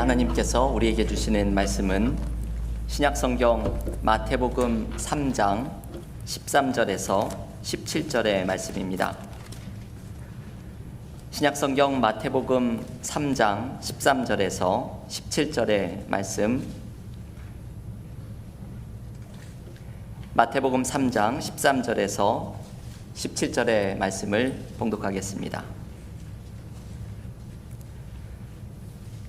하나님께서 우리에게 주시는 말씀은 신약성경 마태복음 3장 13절에서 17절의 말씀입니다. 신약성경 마태복음 3장 13절에서 17절의 말씀 마태복음 3장 13절에서 17절의 말씀을 봉독하겠습니다.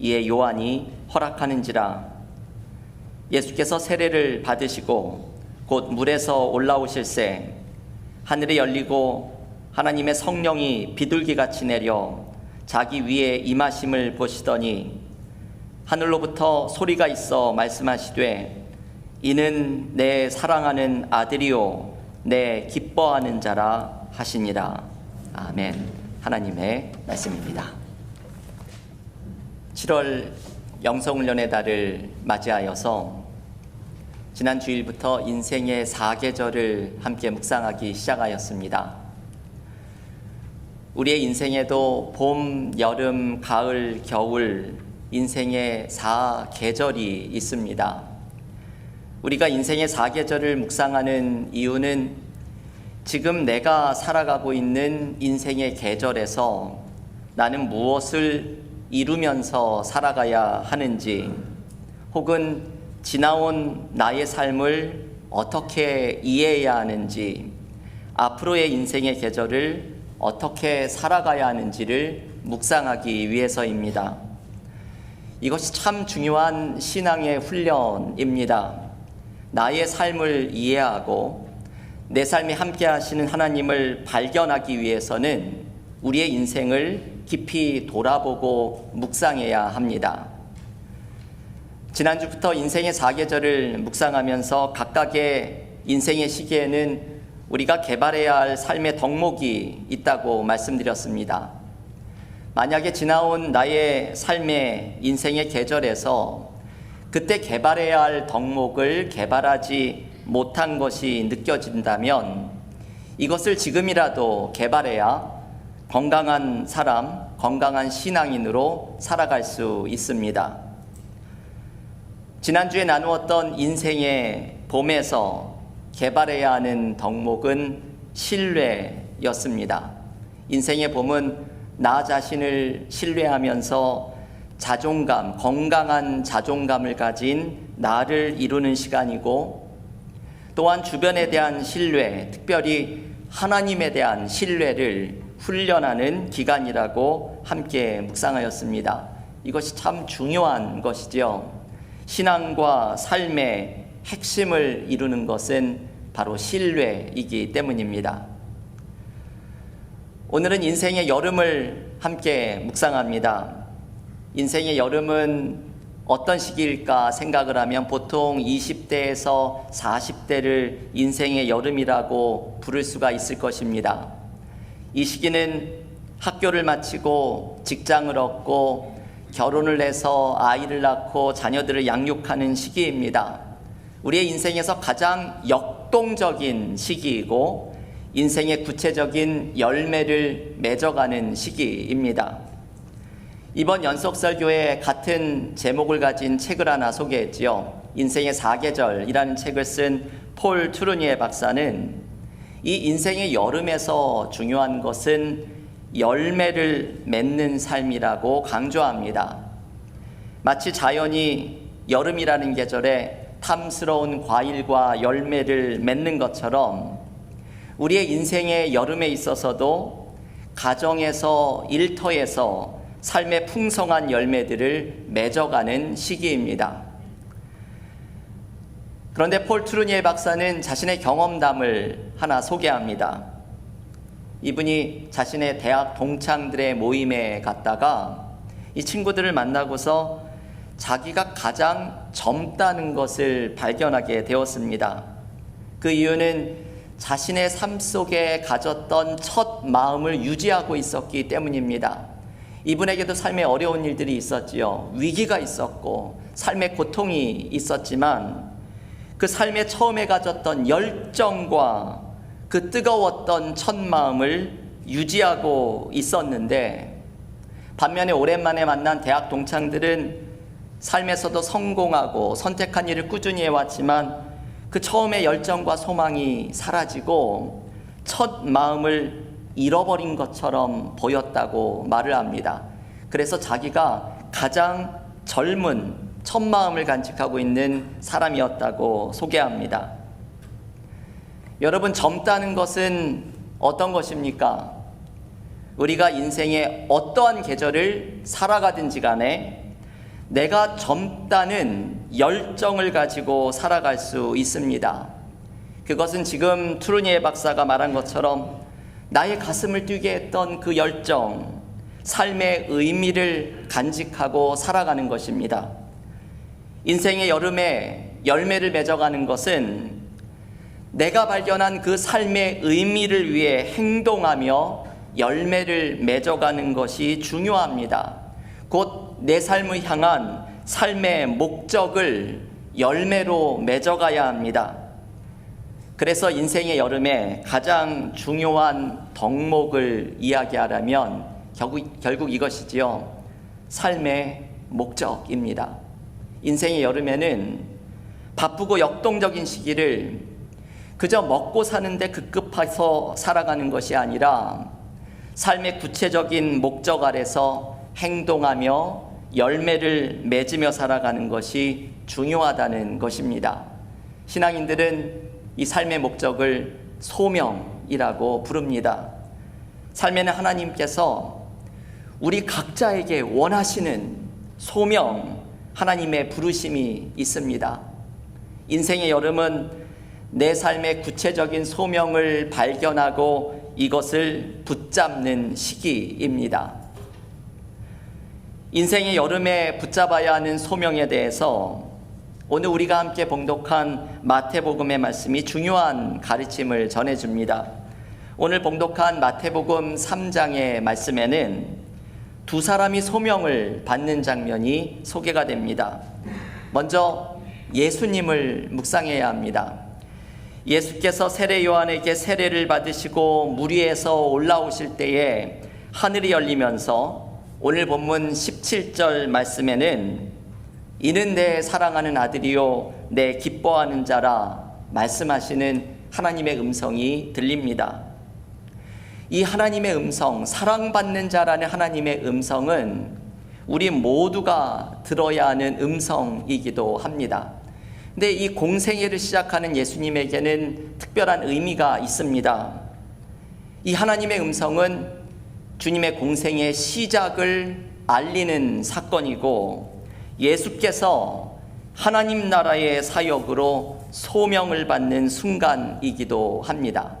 이에 요한이 허락하는지라. 예수께서 세례를 받으시고 곧 물에서 올라오실새 하늘이 열리고 하나님의 성령이 비둘기같이 내려 자기 위에 임하심을 보시더니 하늘로부터 소리가 있어 말씀하시되 이는 내 사랑하는 아들이요 내 기뻐하는 자라 하시니라. 아멘. 하나님의 말씀입니다 7월 영성훈련의 달을 맞이하여서 지난 주일부터 인생의 사계절을 함께 묵상하기 시작하였습니다. 우리의 인생에도 봄, 여름, 가을, 겨울 인생의 사계절이 있습니다. 우리가 인생의 사계절을 묵상하는 이유는 지금 내가 살아가고 있는 인생의 계절에서 나는 무엇을 이루면서 살아가야 하는지 혹은 지나온 나의 삶을 어떻게 이해해야 하는지 앞으로의 인생의 계절을 어떻게 살아가야 하는지를 묵상하기 위해서입니다. 이것이 참 중요한 신앙의 훈련입니다. 나의 삶을 이해하고 내 삶에 함께 하시는 하나님을 발견하기 위해서는 우리의 인생을 깊이 돌아보고 묵상해야 합니다. 지난주부터 인생의 사계절을 묵상하면서 각각의 인생의 시기에는 우리가 개발해야 할 삶의 덕목이 있다고 말씀드렸습니다. 만약에 지나온 나의 삶의 인생의 계절에서 그때 개발해야 할 덕목을 개발하지 못한 것이 느껴진다면 이것을 지금이라도 개발해야 건강한 사람, 건강한 신앙인으로 살아갈 수 있습니다. 지난주에 나누었던 인생의 봄에서 개발해야 하는 덕목은 신뢰였습니다. 인생의 봄은 나 자신을 신뢰하면서 자존감, 건강한 자존감을 가진 나를 이루는 시간이고 또한 주변에 대한 신뢰, 특별히 하나님에 대한 신뢰를 훈련하는 기간이라고 함께 묵상하였습니다. 이것이 참 중요한 것이죠. 신앙과 삶의 핵심을 이루는 것은 바로 신뢰이기 때문입니다. 오늘은 인생의 여름을 함께 묵상합니다. 인생의 여름은 어떤 시기일까 생각을 하면 보통 20대에서 40대를 인생의 여름이라고 부를 수가 있을 것입니다. 이 시기는 학교를 마치고 직장을 얻고 결혼을 해서 아이를 낳고 자녀들을 양육하는 시기입니다. 우리의 인생에서 가장 역동적인 시기이고 인생의 구체적인 열매를 맺어가는 시기입니다. 이번 연속설교에 같은 제목을 가진 책을 하나 소개했지요. 인생의 사계절이라는 책을 쓴폴 트루니에 박사는 이 인생의 여름에서 중요한 것은 열매를 맺는 삶이라고 강조합니다. 마치 자연이 여름이라는 계절에 탐스러운 과일과 열매를 맺는 것처럼 우리의 인생의 여름에 있어서도 가정에서 일터에서 삶의 풍성한 열매들을 맺어가는 시기입니다. 그런데 폴 트루니에 박사는 자신의 경험담을 하나 소개합니다. 이분이 자신의 대학 동창들의 모임에 갔다가 이 친구들을 만나고서 자기가 가장 젊다는 것을 발견하게 되었습니다. 그 이유는 자신의 삶 속에 가졌던 첫 마음을 유지하고 있었기 때문입니다. 이분에게도 삶에 어려운 일들이 있었지요. 위기가 있었고, 삶의 고통이 있었지만, 그 삶에 처음에 가졌던 열정과 그 뜨거웠던 첫 마음을 유지하고 있었는데, 반면에 오랜만에 만난 대학 동창들은 삶에서도 성공하고 선택한 일을 꾸준히 해왔지만 그 처음의 열정과 소망이 사라지고 첫 마음을 잃어버린 것처럼 보였다고 말을 합니다. 그래서 자기가 가장 젊은 첫 마음을 간직하고 있는 사람이었다고 소개합니다. 여러분, 젊다는 것은 어떤 것입니까? 우리가 인생의 어떠한 계절을 살아가든지 간에 내가 젊다는 열정을 가지고 살아갈 수 있습니다. 그것은 지금 트루니에 박사가 말한 것처럼 나의 가슴을 뛰게 했던 그 열정, 삶의 의미를 간직하고 살아가는 것입니다. 인생의 여름에 열매를 맺어가는 것은 내가 발견한 그 삶의 의미를 위해 행동하며 열매를 맺어가는 것이 중요합니다. 곧 내 삶을 향한 삶의 목적을 열매로 맺어가야 합니다. 그래서 인생의 여름에 가장 중요한 덕목을 이야기하라면 결국, 결국 이것이지요. 삶의 목적입니다. 인생의 여름에는 바쁘고 역동적인 시기를 그저 먹고 사는데 급급해서 살아가는 것이 아니라 삶의 구체적인 목적 아래서 행동하며 열매를 맺으며 살아가는 것이 중요하다는 것입니다. 신앙인들은 이 삶의 목적을 소명이라고 부릅니다. 삶에는 하나님께서 우리 각자에게 원하시는 소명, 하나님의 부르심이 있습니다. 인생의 여름은 내 삶의 구체적인 소명을 발견하고 이것을 붙잡는 시기입니다. 인생의 여름에 붙잡아야 하는 소명에 대해서 오늘 우리가 함께 봉독한 마태복음의 말씀이 중요한 가르침을 전해줍니다. 오늘 봉독한 마태복음 3장의 말씀에는 두 사람이 소명을 받는 장면이 소개가 됩니다. 먼저 예수님을 묵상해야 합니다. 예수께서 세례 요한에게 세례를 받으시고 물 위에서 올라오실 때에 하늘이 열리면서 오늘 본문 17절 말씀에는 이는 내 사랑하는 아들이요 내 기뻐하는 자라 말씀하시는 하나님의 음성이 들립니다. 이 하나님의 음성, 사랑받는 자라는 하나님의 음성은 우리 모두가 들어야 하는 음성이기도 합니다. 근데 이 공생애를 시작하는 예수님에게는 특별한 의미가 있습니다. 이 하나님의 음성은 주님의 공생의 시작을 알리는 사건이고 예수께서 하나님 나라의 사역으로 소명을 받는 순간이기도 합니다.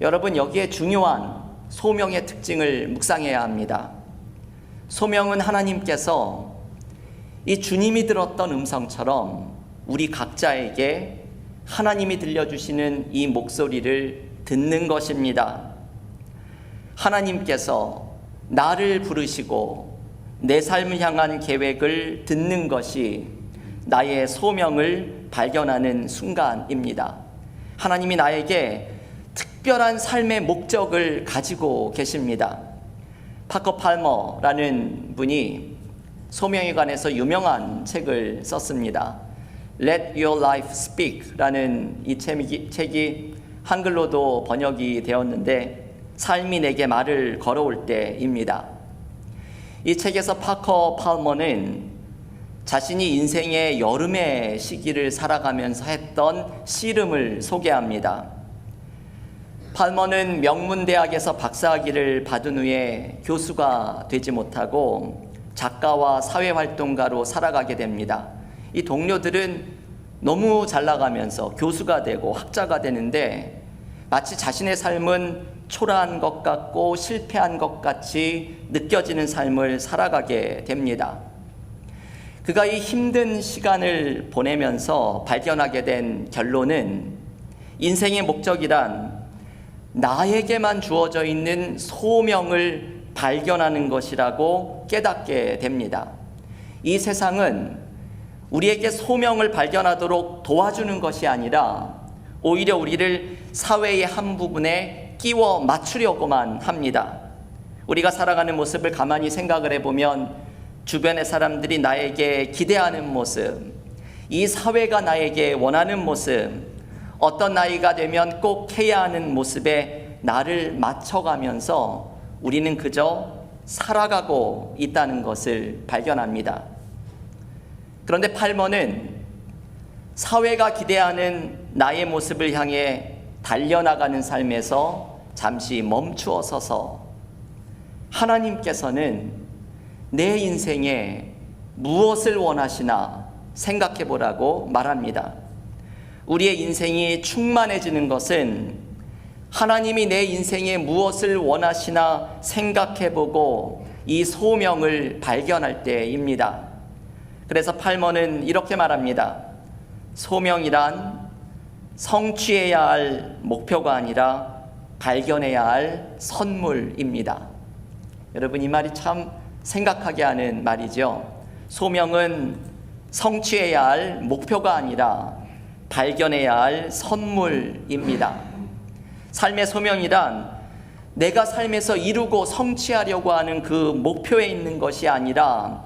여러분, 여기에 중요한 소명의 특징을 묵상해야 합니다. 소명은 하나님께서 이 주님이 들었던 음성처럼 우리 각자에게 하나님이 들려주시는 이 목소리를 듣는 것입니다. 하나님께서 나를 부르시고 내 삶을 향한 계획을 듣는 것이 나의 소명을 발견하는 순간입니다. 하나님이 나에게 특별한 삶의 목적을 가지고 계십니다. 파커 팔머라는 분이 소명에 관해서 유명한 책을 썼습니다. Let Your Life Speak라는 이 책이, 한글로도 번역이 되었는데 삶이 내게 말을 걸어올 때입니다. 이 책에서 파커 팔머는 자신이 인생의 여름의 시기를 살아가면서 했던 씨름을 소개합니다. 팔머는 명문대학에서 박사학위를 받은 후에 교수가 되지 못하고 작가와 사회활동가로 살아가게 됩니다. 이 동료들은 너무 잘 나가면서 교수가 되고 학자가 되는데 마치 자신의 삶은 초라한 것 같고 실패한 것 같이 느껴지는 삶을 살아가게 됩니다. 그가 이 힘든 시간을 보내면서 발견하게 된 결론은 인생의 목적이란 나에게만 주어져 있는 소명을 발견하는 것이라고 깨닫게 됩니다. 이 세상은 우리에게 소명을 발견하도록 도와주는 것이 아니라 오히려 우리를 사회의 한 부분에 끼워 맞추려고만 합니다. 우리가 살아가는 모습을 가만히 생각을 해보면 주변의 사람들이 나에게 기대하는 모습, 이 사회가 나에게 원하는 모습, 어떤 나이가 되면 꼭 해야 하는 모습에 나를 맞춰가면서 우리는 그저 살아가고 있다는 것을 발견합니다. 그런데 팔머는 사회가 기대하는 나의 모습을 향해 달려나가는 삶에서 잠시 멈추어 서서 하나님께서는 내 인생에 무엇을 원하시나 생각해 보라고 말합니다. 우리의 인생이 충만해지는 것은 하나님이 내 인생에 무엇을 원하시나 생각해 보고 이 소명을 발견할 때입니다. 그래서 팔머는 이렇게 말합니다. 소명이란 성취해야 할 목표가 아니라 발견해야 할 선물입니다. 여러분 이 말이 참 생각하게 하는 말이죠. 소명은 성취해야 할 목표가 아니라 발견해야 할 선물입니다. 삶의 소명이란 내가 삶에서 이루고 성취하려고 하는 그 목표에 있는 것이 아니라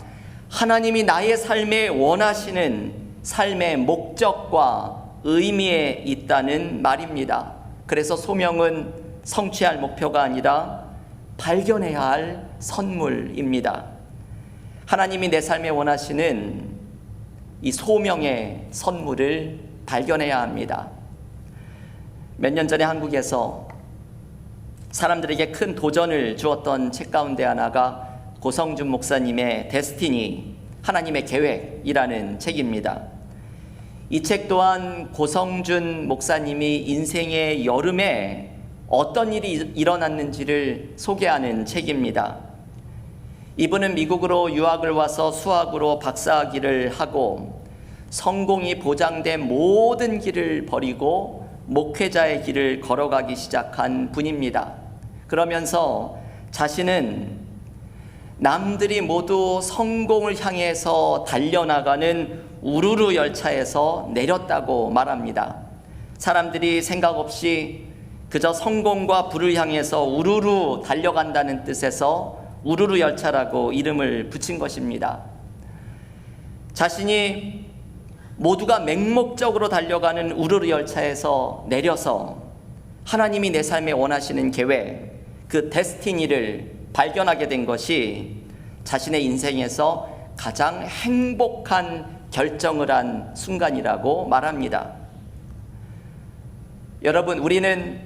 하나님이 나의 삶에 원하시는 삶의 목적과 의미에 있다는 말입니다. 그래서 소명은 성취할 목표가 아니라 발견해야 할 선물입니다. 하나님이 내 삶에 원하시는 이 소명의 선물을 발견해야 합니다. 몇 년 전에 한국에서 사람들에게 큰 도전을 주었던 책 가운데 하나가 고성준 목사님의 데스티니 하나님의 계획이라는 책입니다. 이 책 또한 고성준 목사님이 인생의 여름에 어떤 일이 일어났는지를 소개하는 책입니다. 이분은 미국으로 유학을 와서 수학으로 박사학위를 하고 성공이 보장된 모든 길을 버리고 목회자의 길을 걸어가기 시작한 분입니다. 그러면서 자신은 남들이 모두 성공을 향해서 달려나가는 우르르 열차에서 내렸다고 말합니다. 사람들이 생각 없이 그저 성공과 부를 향해서 우르르 달려간다는 뜻에서 우르르 열차라고 이름을 붙인 것입니다. 자신이 모두가 맹목적으로 달려가는 우르르 열차에서 내려서 하나님이 내 삶에 원하시는 계획, 그 데스티니를 발견하게 된 것이 자신의 인생에서 가장 행복한 결정을 한 순간이라고 말합니다. 여러분, 우리는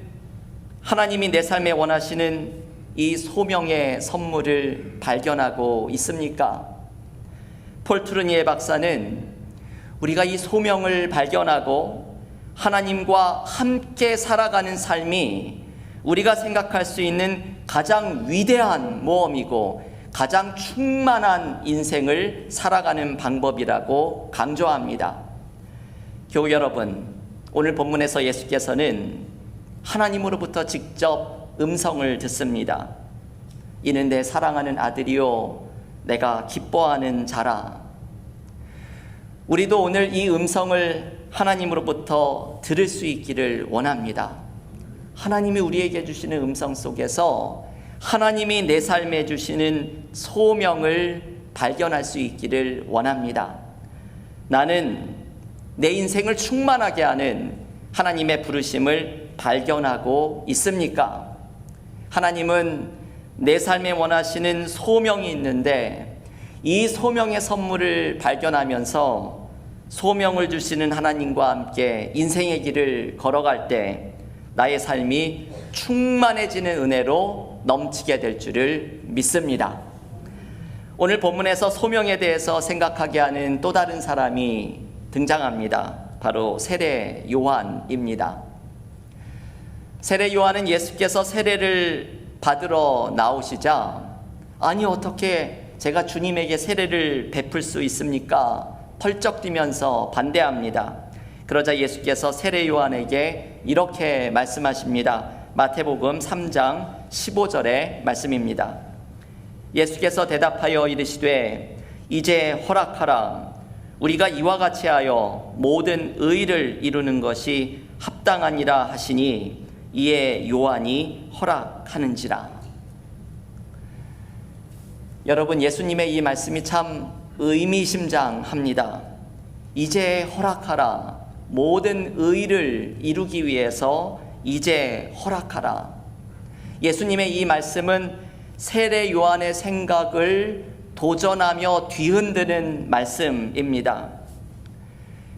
하나님이 내 삶에 원하시는 이 소명의 선물을 발견하고 있습니까? 폴 트루니에 박사는 우리가 이 소명을 발견하고 하나님과 함께 살아가는 삶이 우리가 생각할 수 있는 가장 위대한 모험이고 가장 충만한 인생을 살아가는 방법이라고 강조합니다. 교우 여러분, 오늘 본문에서 예수께서는 하나님으로부터 직접 음성을 듣습니다. 이는 내 사랑하는 아들이요, 내가 기뻐하는 자라. 우리도 오늘 이 음성을 하나님으로부터 들을 수 있기를 원합니다. 하나님이 우리에게 주시는 음성 속에서 하나님이 내 삶에 주시는 소명을 발견할 수 있기를 원합니다. 나는 내 인생을 충만하게 하는 하나님의 부르심을 발견하고 있습니까? 하나님은 내 삶에 원하시는 소명이 있는데 이 소명의 선물을 발견하면서 소명을 주시는 하나님과 함께 인생의 길을 걸어갈 때 나의 삶이 충만해지는 은혜로 넘치게 될 줄을 믿습니다. 오늘 본문에서 소명에 대해서 생각하게 하는 또 다른 사람이 등장합니다. 바로 세례 요한입니다. 세례 요한은 예수께서 세례를 받으러 나오시자 아니 어떻게 제가 주님에게 세례를 베풀 수 있습니까? 펄쩍 뛰면서 반대합니다. 그러자 예수께서 세례 요한에게 이렇게 말씀하십니다. 마태복음 3장 15절의 말씀입니다. 예수께서 대답하여 이르시되 이제 허락하라 우리가 이와 같이 하여 모든 의를 이루는 것이 합당하니라 하시니 이에 요한이 허락하는지라 여러분 예수님의 이 말씀이 참 의미심장합니다. 이제 허락하라 모든 의를 이루기 위해서 이제 허락하라 예수님의 이 말씀은 세례 요한의 생각을 도전하며 뒤흔드는 말씀입니다.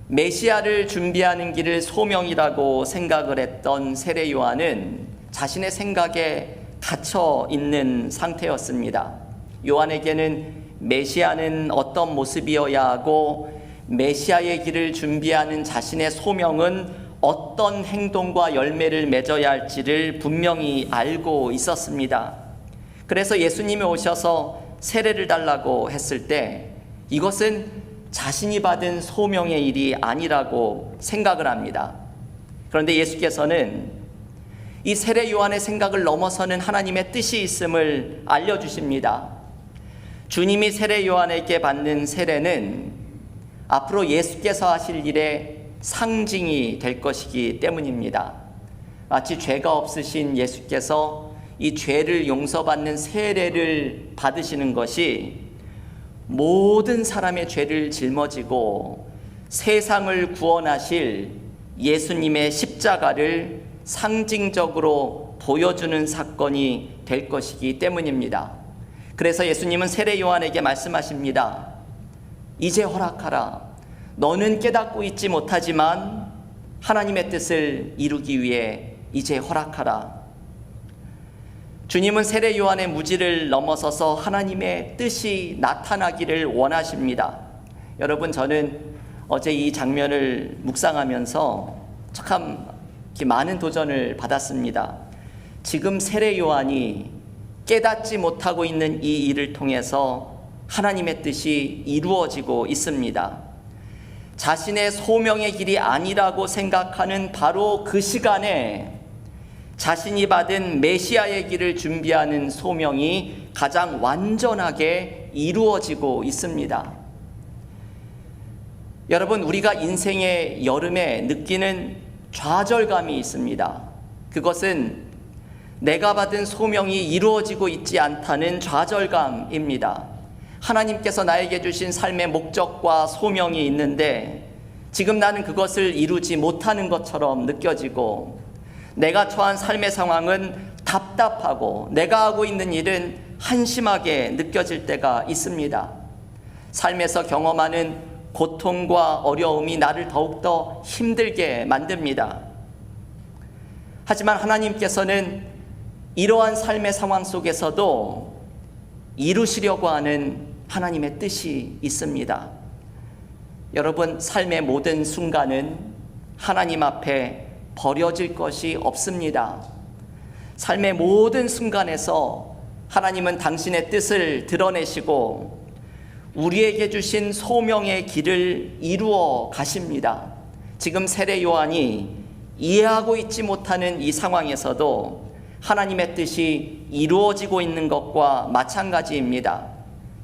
메시아를 준비하는 길을 소명이라고 생각을 했던 세례 요한은 자신의 생각에 갇혀 있는 상태였습니다. 요한에게는 메시아는 어떤 모습이어야 하고 메시아의 길을 준비하는 자신의 소명은 어떤 행동과 열매를 맺어야 할지를 분명히 알고 있었습니다. 그래서 예수님이 오셔서 세례를 달라고 했을 때 이것은 자신이 받은 소명의 일이 아니라고 생각을 합니다. 그런데 예수께서는 이 세례 요한의 생각을 넘어서는 하나님의 뜻이 있음을 알려주십니다. 주님이 세례 요한에게 받는 세례는 앞으로 예수께서 하실 일의 상징이 될 것이기 때문입니다. 마치 죄가 없으신 예수께서 이 죄를 용서받는 세례를 받으시는 것이 모든 사람의 죄를 짊어지고 세상을 구원하실 예수님의 십자가를 상징적으로 보여주는 사건이 될 것이기 때문입니다. 그래서 예수님은 세례 요한에게 말씀하십니다. 이제 허락하라. 너는 깨닫고 있지 못하지만 하나님의 뜻을 이루기 위해 이제 허락하라. 주님은 세례 요한의 무지를 넘어서서 하나님의 뜻이 나타나기를 원하십니다. 여러분 저는 어제 이 장면을 묵상하면서 참 많은 도전을 받았습니다. 지금 세례 요한이 깨닫지 못하고 있는 이 일을 통해서 하나님의 뜻이 이루어지고 있습니다. 자신의 소명의 길이 아니라고 생각하는 바로 그 시간에 자신이 받은 메시아의 길을 준비하는 소명이 가장 완전하게 이루어지고 있습니다. 여러분, 우리가 인생의 여름에 느끼는 좌절감이 있습니다. 그것은 내가 받은 소명이 이루어지고 있지 않다는 좌절감입니다. 하나님께서 나에게 주신 삶의 목적과 소명이 있는데 지금 나는 그것을 이루지 못하는 것처럼 느껴지고 내가 처한 삶의 상황은 답답하고 내가 하고 있는 일은 한심하게 느껴질 때가 있습니다. 삶에서 경험하는 고통과 어려움이 나를 더욱더 힘들게 만듭니다. 하지만 하나님께서는 이러한 삶의 상황 속에서도 이루시려고 하는 하나님의 뜻이 있습니다. 여러분, 삶의 모든 순간은 하나님 앞에 버려질 것이 없습니다. 삶의 모든 순간에서 하나님은 당신의 뜻을 드러내시고 우리에게 주신 소명의 길을 이루어 가십니다. 지금 세례 요한이 이해하고 있지 못하는 이 상황에서도 하나님의 뜻이 이루어지고 있는 것과 마찬가지입니다.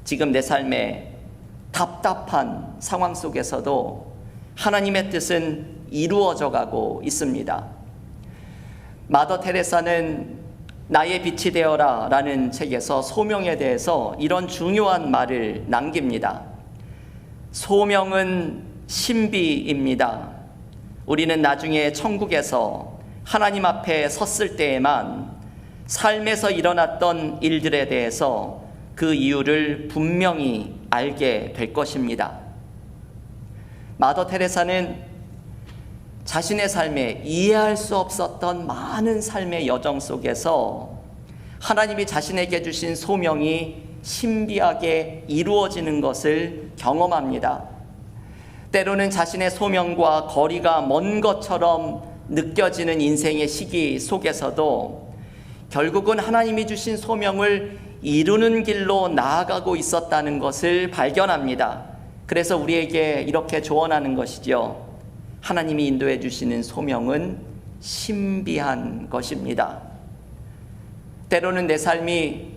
지금 내 삶에 답답한 상황 속에서도 하나님의 뜻은 이루어져 가고 있습니다. 마더 테레사는 나의 빛이 되어라 라는 책에서 소명에 대해서 이런 중요한 말을 남깁니다. 소명은 신비입니다. 우리는 나중에 천국에서 하나님 앞에 섰을 때에만 삶에서 일어났던 일들에 대해서 그 이유를 분명히 알게 될 것입니다. 마더 테레사는 자신의 삶에 이해할 수 없었던 많은 삶의 여정 속에서 하나님이 자신에게 주신 소명이 신비하게 이루어지는 것을 경험합니다. 때로는 자신의 소명과 거리가 먼 것처럼 느껴지는 인생의 시기 속에서도 결국은 하나님이 주신 소명을 이루는 길로 나아가고 있었다는 것을 발견합니다. 그래서 우리에게 이렇게 조언하는 것이죠. 하나님이 인도해 주시는 소명은 신비한 것입니다. 때로는 내 삶이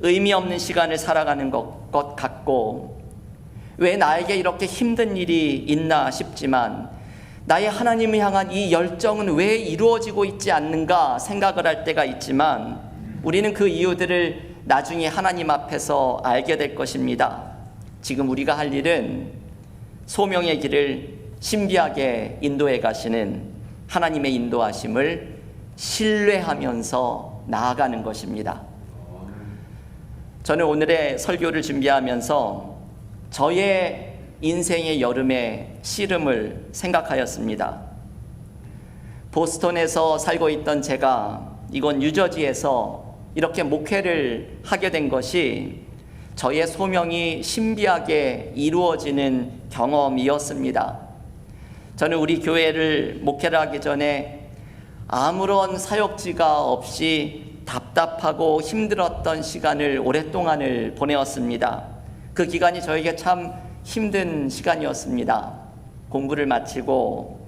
의미 없는 시간을 살아가는 것, 것 같고, 왜 나에게 이렇게 힘든 일이 있나 싶지만, 나의 하나님을 향한 이 열정은 왜 이루어지고 있지 않는가 생각을 할 때가 있지만, 우리는 그 이유들을 나중에 하나님 앞에서 알게 될 것입니다. 지금 우리가 할 일은 소명의 길을 신비하게 인도해 가시는 하나님의 인도하심을 신뢰하면서 나아가는 것입니다. 저는 오늘의 설교를 준비하면서 저의 인생의 여름의 씨름을 생각하였습니다. 보스턴에서 살고 있던 제가 이건 뉴저지에서 이렇게 목회를 하게 된 것이 저의 소명이 신비하게 이루어지는 경험이었습니다. 저는 우리 교회를 목회를 하기 전에 아무런 사역지가 없이 답답하고 힘들었던 시간을 오랫동안을 보내었습니다. 그 기간이 저에게 참 힘든 시간이었습니다. 공부를 마치고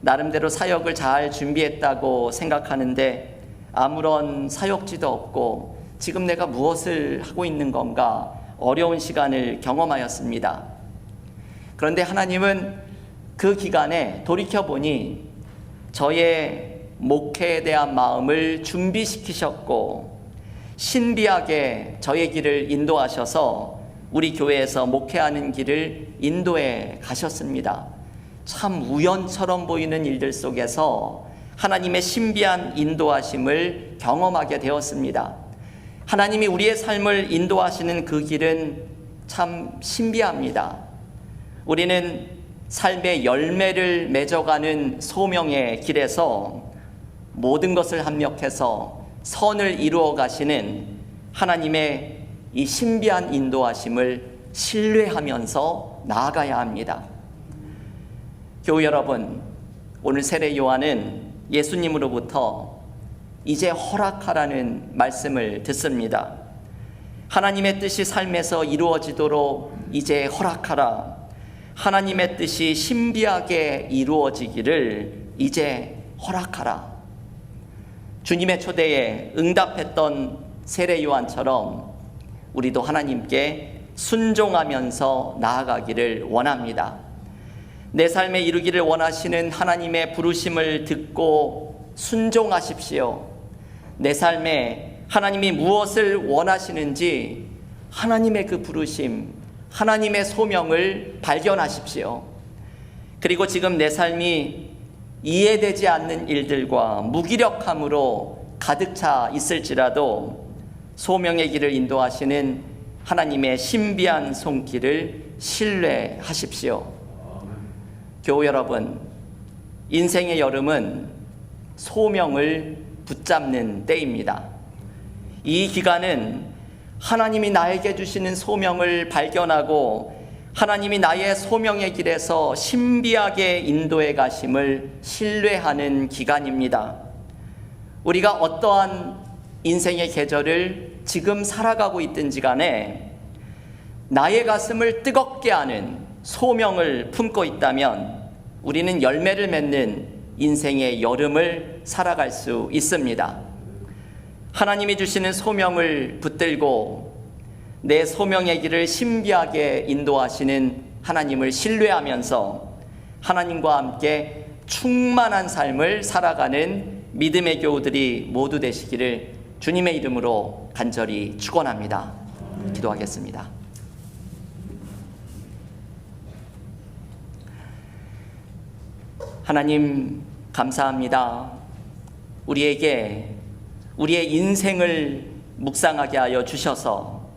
나름대로 사역을 잘 준비했다고 생각하는데 아무런 사역지도 없고 지금 내가 무엇을 하고 있는 건가 어려운 시간을 경험하였습니다. 그런데 하나님은 그 기간에 돌이켜보니 저의 목회에 대한 마음을 준비시키셨고 신비하게 저의 길을 인도하셔서 우리 교회에서 목회하는 길을 인도해 가셨습니다. 참 우연처럼 보이는 일들 속에서 하나님의 신비한 인도하심을 경험하게 되었습니다. 하나님이 우리의 삶을 인도하시는 그 길은 참 신비합니다. 우리는 삶의 열매를 맺어가는 소명의 길에서 모든 것을 합력해서 선을 이루어 가시는 하나님의 이 신비한 인도하심을 신뢰하면서 나아가야 합니다. 교우 여러분, 오늘 세례 요한은 예수님으로부터 이제 허락하라는 말씀을 듣습니다. 하나님의 뜻이 삶에서 이루어지도록 이제 허락하라. 하나님의 뜻이 신비하게 이루어지기를 이제 허락하라. 주님의 초대에 응답했던 세례 요한처럼 우리도 하나님께 순종하면서 나아가기를 원합니다. 내 삶에 이루기를 원하시는 하나님의 부르심을 듣고 순종하십시오. 내 삶에 하나님이 무엇을 원하시는지 하나님의 그 부르심, 하나님의 소명을 발견하십시오. 그리고 지금 내 삶이 이해되지 않는 일들과 무기력함으로 가득 차 있을지라도 소명의 길을 인도하시는 하나님의 신비한 손길을 신뢰하십시오. 교우 여러분, 인생의 여름은 소명을 붙잡는 때입니다. 이 기간은 하나님이 나에게 주시는 소명을 발견하고 하나님이 나의 소명의 길에서 신비하게 인도해 가심을 신뢰하는 기간입니다. 우리가 어떠한 인생의 계절을 지금 살아가고 있든지 간에 나의 가슴을 뜨겁게 하는 소명을 품고 있다면 우리는 열매를 맺는 인생의 여름을 살아갈 수 있습니다. 하나님이 주시는 소명을 붙들고 내 소명의 길을 신비하게 인도하시는 하나님을 신뢰하면서 하나님과 함께 충만한 삶을 살아가는 믿음의 교우들이 모두 되시기를 주님의 이름으로 간절히 축원합니다. 기도하겠습니다. 하나님 감사합니다. 우리에게 우리의 인생을 묵상하게 하여 주셔서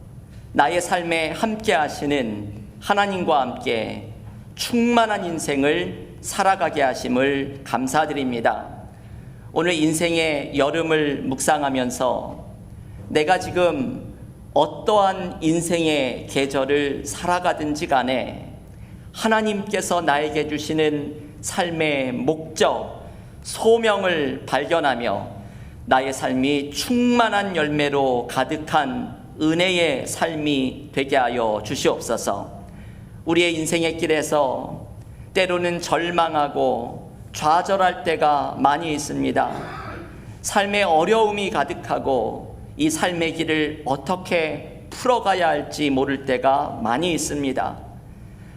나의 삶에 함께 하시는 하나님과 함께 충만한 인생을 살아가게 하심을 감사드립니다. 오늘 인생의 여름을 묵상하면서 내가 지금 어떠한 인생의 계절을 살아가든지 간에 하나님께서 나에게 주시는 삶의 목적, 소명을 발견하며 나의 삶이 충만한 열매로 가득한 은혜의 삶이 되게 하여 주시옵소서. 우리의 인생의 길에서 때로는 절망하고 좌절할 때가 많이 있습니다. 삶의 어려움이 가득하고 이 삶의 길을 어떻게 풀어가야 할지 모를 때가 많이 있습니다.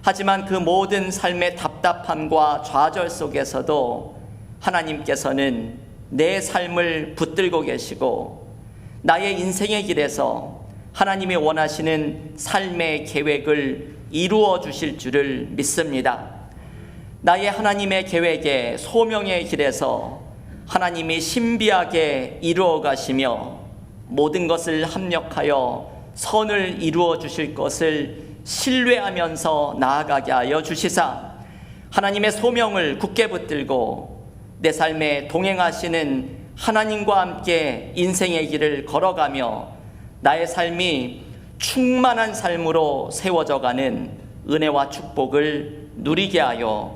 하지만 그 모든 삶의 답답함과 좌절 속에서도 하나님께서는 내 삶을 붙들고 계시고 나의 인생의 길에서 하나님이 원하시는 삶의 계획을 이루어 주실 줄을 믿습니다. 나의 하나님의 계획에 소명의 길에서 하나님이 신비하게 이루어 가시며 모든 것을 합력하여 선을 이루어 주실 것을 신뢰하면서 나아가게 하여 주시사 하나님의 소명을 굳게 붙들고 내 삶에 동행하시는 하나님과 함께 인생의 길을 걸어가며 나의 삶이 충만한 삶으로 세워져 가는 은혜와 축복을 누리게 하여